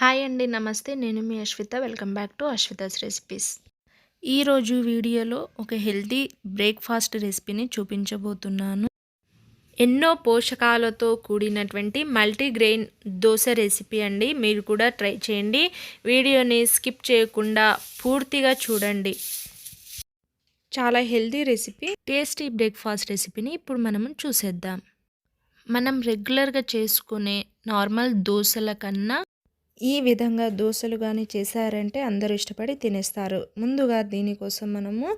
Hi అండి నమస్తే. నేను మీ Ashwitha. Welcome back to Ashwitha's recipes ఈరోజు వీడియోలో ఒక హెల్తీ బ్రేక్ఫాస్ట్ రెసిపీని చూపించబోతున్నాను. ఎన్నో పోషకాలతో కూడినటువంటి మల్టీగ్రెయిన్ దోశ రెసిపీ అండి. మీరు కూడా ట్రై చేయండి. వీడియోని స్కిప్ చేయకుండా పూర్తిగా చూడండి. చాలా హెల్తీ రెసిపీ టేస్టీ బ్రేక్ఫాస్ట్ రెసిపీని ఇప్పుడు మనం చూసేద్దాం. మనం రెగ్యులర్గా చేసుకునే నార్మల్ దోశల కన్నా ఈ విధంగా దోశలు కానీ చేశారంటే అందరూ ఇష్టపడి తినేస్తారు. ముందుగా దీనికోసం మనము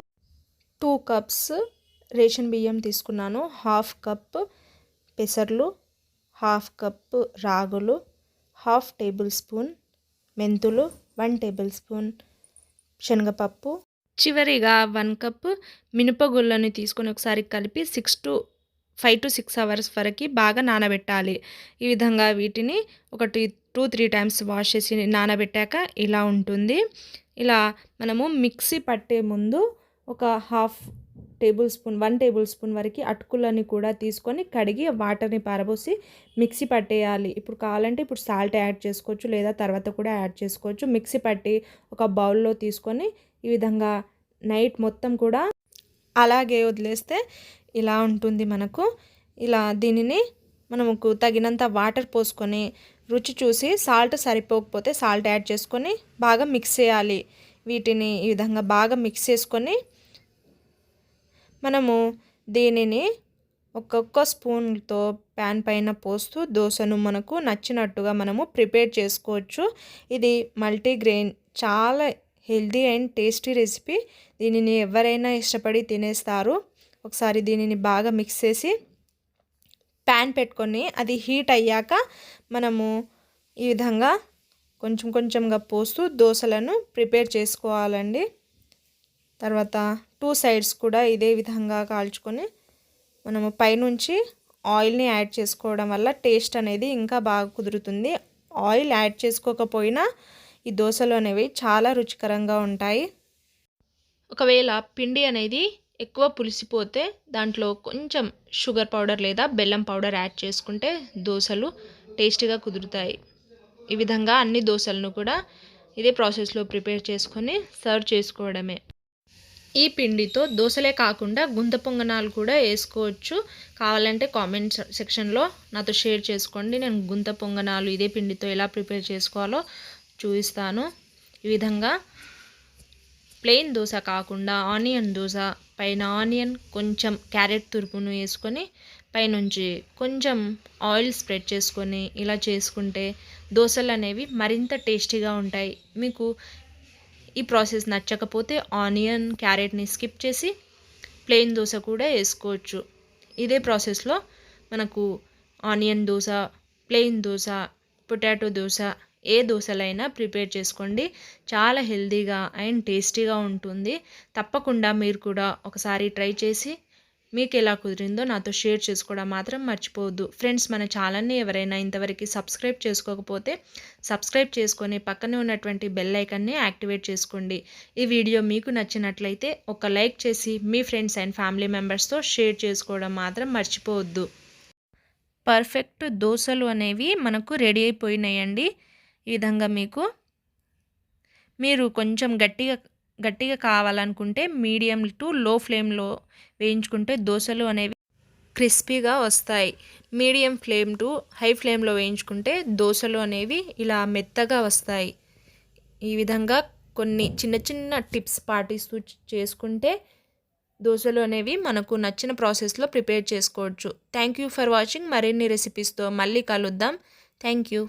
టూ కప్స్ రేషన్ బియ్యం తీసుకున్నాను. హాఫ్ కప్ పెసర్లు హాఫ్ కప్ రాగులు హాఫ్ టేబుల్ స్పూన్ మెంతులు వన్ టేబుల్ స్పూన్ శనగపప్పు. చివరిగా వన్ కప్ మినపగుళ్ళని తీసుకొని ఒకసారి కలిపి six to five to six hours వరకు బాగా నానబెట్టాలి. ఈ విధంగా వీటిని ఒకటి టూ త్రీ టైమ్స్ వాష్ చేసి నానబెట్టాక ఇలా ఉంటుంది. ఇలా మనము మిక్సీ పట్టే ముందు ఒక half tablespoon one tablespoon వరకు అటుకులని కూడా తీసుకొని కడిగి వాటర్ని పారబోసి మిక్సీ పట్టేయాలి. ఇప్పుడు కావాలంటే ఇప్పుడు సాల్ట్ యాడ్ చేసుకోవచ్చు లేదా తర్వాత కూడా యాడ్ చేసుకోవచ్చు. మిక్సీ పట్టి ఒక బౌల్లో తీసుకొని ఈ విధంగా నైట్ మొత్తం కూడా అలాగే వదిలేస్తే ఇలా ఉంటుంది మనకు. ఇలా దీనిని మనకు తగినంత వాటర్ పోసుకొని రుచి చూసి సాల్ట్ సరిపోకపోతే సాల్ట్ యాడ్ చేసుకొని బాగా మిక్స్ చేయాలి. వీటిని ఈ విధంగా బాగా మిక్స్ చేసుకొని మనము దీనిని ఒక్కొక్క స్పూన్తో ప్యాన్ పైన పోస్తూ దోశను మనకు నచ్చినట్టుగా మనము ప్రిపేర్ చేసుకోవచ్చు. ఇది మల్టీగ్రెయిన్ చాలా హెల్దీ అండ్ టేస్టీ రెసిపీ. దీనిని ఎవరైనా ఇష్టపడి తినేస్తారు. ఒకసారి దీనిని బాగా మిక్స్ చేసి ప్యాన్ పెట్టుకొని అది హీట్ అయ్యాక మనము ఈ విధంగా కొంచెం కొంచెంగా పోస్తూ దోశలను ప్రిపేర్ చేసుకోవాలండి. తర్వాత టూ సైడ్స్ కూడా ఇదే విధంగా కాల్చుకొని మనము పైనుంచి ఆయిల్ని యాడ్ చేసుకోవడం వల్ల టేస్ట్ అనేది ఇంకా బాగా కుదురుతుంది. ఆయిల్ యాడ్ చేసుకోకపోయినా ఈ దోశలు అనేవి చాలా రుచికరంగా ఉంటాయి. ఒకవేళ పిండి అనేది ఎక్కువ పులిసిపోతే దాంట్లో కొంచెం షుగర్ పౌడర్ లేదా బెల్లం పౌడర్ యాడ్ చేసుకుంటే దోశలు టేస్టీగా కుదురుతాయి. ఈ విధంగా అన్ని దోశలను కూడా ఇదే ప్రాసెస్లో ప్రిపేర్ చేసుకొని సర్వ్ చేసుకోవడమే. ఈ పిండితో దోశలే కాకుండా గుంత పొంగనాలు కూడా వేసుకోవచ్చు. కావాలంటే కామెంట్ సెక్షన్లో నాతో షేర్ చేసుకోండి. నేను గుంత పొంగనాలు ఇదే పిండితో ఎలా ప్రిపేర్ చేసుకోవాలో చూపిస్తాను. ఈ విధంగా ప్లెయిన్ దోశ కాకుండా ఆనియన్ దోశ పైన ఆనియన్ కొంచెం క్యారెట్ తురుపును వేసుకొని పైనుంచి కొంచెం ఆయిల్ స్ప్రెడ్ చేసుకొని ఇలా చేసుకుంటే దోశలు అనేవి మరింత టేస్టీగా ఉంటాయి. మీకు ఈ ప్రాసెస్ నచ్చకపోతే ఆనియన్ క్యారెట్ని స్కిప్ చేసి ప్లెయిన్ దోశ కూడా వేసుకోవచ్చు. ఇదే ప్రాసెస్లో మనకు onion dosa plain dosa potato dosa ఏ దోశలైనా ప్రిపేర్ చేసుకోండి. చాలా హెల్తీగా అండ్ టేస్టీగా ఉంటుంది. తప్పకుండా మీరు కూడా ఒకసారి ట్రై చేసి మీకు ఎలా కుదిరిందో నాతో షేర్ చేసుకోవడం మాత్రం మర్చిపోవద్దు. ఫ్రెండ్స్ మన ఛానల్ని ఎవరైనా ఇంతవరకు సబ్స్క్రైబ్ చేసుకోకపోతే సబ్స్క్రైబ్ చేసుకొని పక్కనే ఉన్నటువంటి బెల్ ఐకన్ని యాక్టివేట్ చేసుకోండి. ఈ వీడియో మీకు నచ్చినట్లయితే ఒక లైక్ చేసి మీ ఫ్రెండ్స్ అండ్ ఫ్యామిలీ మెంబర్స్తో షేర్ చేసుకోవడం మాత్రం మర్చిపోవద్దు. పర్ఫెక్ట్ దోశలు అనేవి మనకు రెడీ అయిపోయినాయండి. ఈ విధంగా మీకు మీరు కొంచెం గట్టిగా గట్టిగా కావాలనుకుంటే మీడియం టు లో ఫ్లేమ్లో వేయించుకుంటే దోశలు అనేవి క్రిస్పీగా వస్తాయి. మీడియం ఫ్లేమ్ టు హై ఫ్లేమ్లో వేయించుకుంటే దోశలు అనేవి ఇలా మెత్తగా వస్తాయి. ఈ విధంగా కొన్ని చిన్న చిన్న టిప్స్ పాటిస్తూ చేసుకుంటే దోశలు అనేవి మనకు నచ్చిన ప్రాసెస్లో ప్రిపేర్ చేసుకోవచ్చు. థ్యాంక్ యూ ఫర్ వాచింగ్ మరిన్ని రెసిపీస్తో మళ్ళీ కలుద్దాం. Thank you.